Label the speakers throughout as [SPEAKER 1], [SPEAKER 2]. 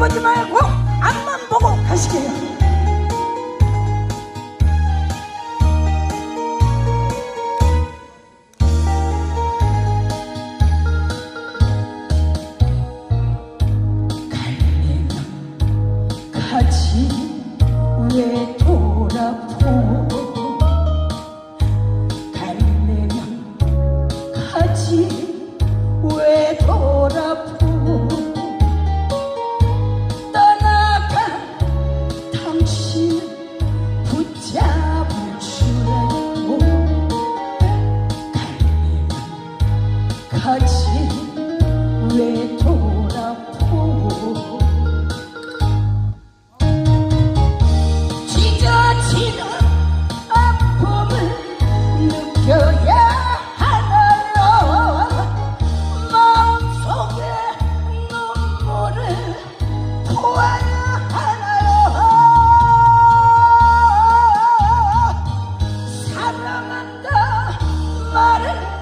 [SPEAKER 1] 보지 말 당신 붙잡을 줄 알고 갈매면 가지 왜 돌아보고 찢어지는 아픔을 느껴야 하나요? 마음속에 눈물을 보아야 사랑한다. 말은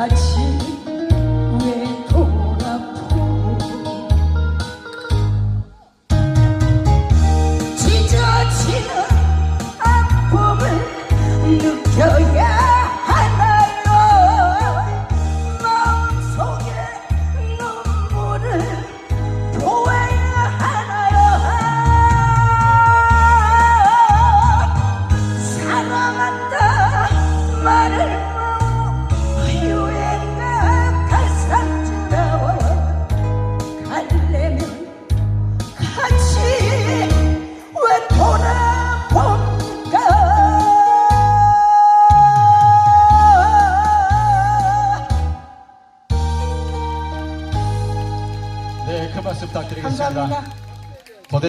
[SPEAKER 1] a ti. 네, 큰 박수 부탁드리겠습니다. 감사합니다.